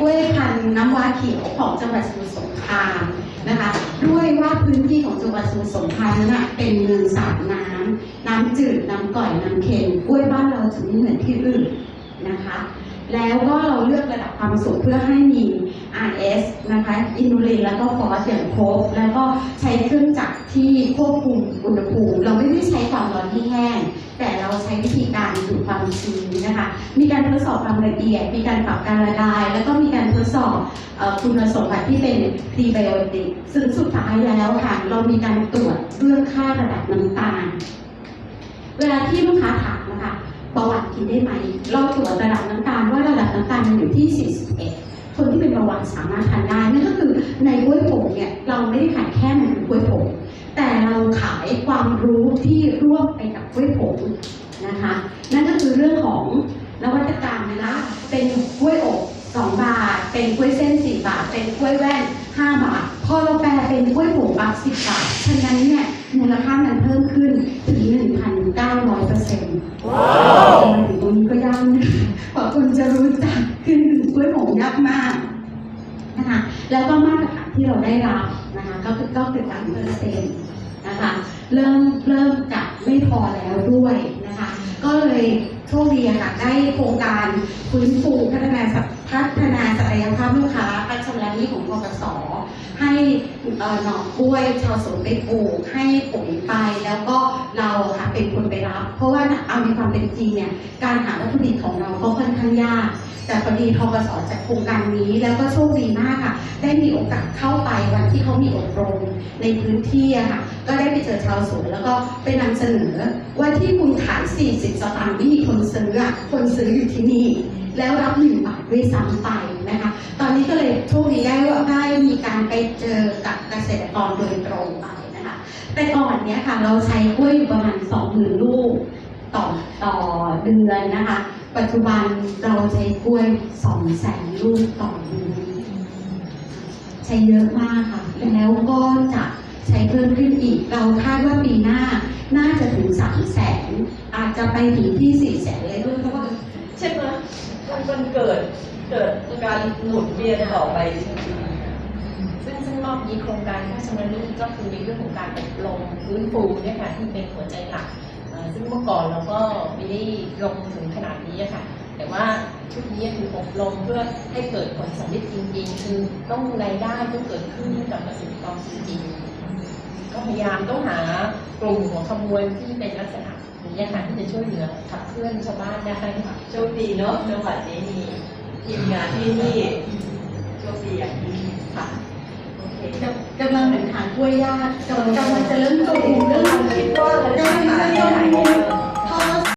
กล้วยพันน้ำว้าเขียวของจังหวัดสมุทรสงครามนะคะ ด้วยว่าพื้นที่ของจังหวัดสมุทรสงครามนั้นเป็นเมืองสามน้ำน้ำจืดน้ำก่อยน้ำเค็มกล้วยบ้านเราจะไม่เหมือนที่อื่น นะคะ แล้วก็เราเลือกระดับความสุขเพื่อให้มี RS นะคะอินูลินแล้วก็ฟอสอย่างครบแล้วก็ใช้เครื่องจักรที่ควบคุมอุณหภูมิ เราไม่ได้ใช้ความร้อนที่แห้ง แต่เราใช้วิธีการดูดความชื้นนะคะ มีการทดสอบความละเอียด มีการปรับการละลาย แล้วก็มีการทดสอบคุณสมบัติที่เป็นพรีไบโอติกซึ่งสุดท้ายแล้วค่ะ เรามีการตรวจเรื่องค่าระดับน้ำตาล เวลาที่ลูกค้าถามนะคะ เบาหวานกินได้ไหม เราตรวจระดับน้ำตาลว่าระดับน้ำตาลมันอยู่ที่ 41 คนที่เป็นเบาหวานสามารถทานได้นั่นก็คือในกล้วยผงเนี่ยเราไม่ได้ขายแค่มันกล้วยผงแต่เราขายความรู้ที่ร่วมไปกับกล้วยผงนะคะ นั่นก็คือเรื่องของนวัตกรรมนะคะเป็นกล้วยอบ2บาท เป็นกล้วยเส้น 4 บาท เป็นกล้วยแว่น 5 บาท พอเราแปลเป็นกล้วยผงบัก10 บาท ฉะนั้นเนี่ยมูลค่ามันเพิ่มขึ้นถึง 1,900เปอร์เซ็นต์ว้าวถึงตรงนี้ก็ยา กว่าคุณจะรู้จักขึ้นกล้วยผงยากมากนะคะแล้วก็มาตรฐานที่เราได้รับนะคะก็คือก็คือสามเปอร์เซ็นต์นะคะเริ่มเริ่มจะไม่พอแล้วด้วยนะคะ ก็เลยโชคดีค่ะได้โครงการฟื้นฟูพัฒนา สให้หน่อกล้วยชาวสวนไปปลูกให้ปุ๋ยไปแล้วก็เราค่ะเป็นคนไปรับ เพราะว่าเอาในความเป็นจริงเนี่ยการหาวัตถุดิบของเราก็ค่อนข้างยาก แต่พอดีทกสจัดโครงการนี้แล้วก็โชคดีมากค่ะ ได้มีโอกาสเข้าไปวันที่เขามีอบรมในพื้นที่ค่ะ ก็ได้ไปเจอชาวสวนแล้วก็ไปนำเสนอว่าที่คุณขาย 40 สตางค์ไม่มีคนซื้อคนซื้ออยู่ที่นี่ แล้วรับหนึ่งบาทด้วยซ้ำไปนะคะ ตอนนี้ก็เลยโชคดีได้ว่าได้มีการไปเจอกับเกษตรกรโดยตรงไปนะคะ แต่ก่อนเนี้ยค่ะเราใช้กล้วยอยู่ประมาณ20,000ลูกต่อต่อเดือนนะคะ ปัจจุบันเราใช้กล้วย200,000ลูกต่อเดือนใช้เยอะมากค่ะ แล้วก็จะใช้เพิ่มขึ้นอีก เราคาดว่าปีหน้าน่าจะถึง3 0 0แสนอาจจะไปถึงที่4 0 0แสนเลยด้วยเพราะว่าใช่ไหม มันมันเกิดเกิดการหมุนเวียนต่อไปจริงซึ่งซึ่งรอบนี้โครงการพระราชดำริก็คือในเรื่องของการอบรมฟื้นฟูเนี่ยค่ะที่เป็นหัวใจหลักซึ่งเมื่อก่อนเราก็ไม่ได้ลงถึงขนาดนี้ค่ะ แต่ว่าชุดนี้คืออบรมเพื่อให้เกิดผลสำเร็จจริงๆ คือต้องรายได้ต้องเกิดขึ้นกับเกษตรกรจริงๆ ก็พยายามต้องหากลุ่มของขบวนที่เป็นลักษณะนี้ค่ะที่จะช่วยเหลือขับเคลื่อนชาวบ้านได้ค่ะโชคดีเนาะจังหวัดนี้มีทีมงานที่นี่โชคดีอย่างนี้ค่ะโอเคกำลังถึงทางกล้วยยากกำลังจะเริ่มจูงเริ่มคิด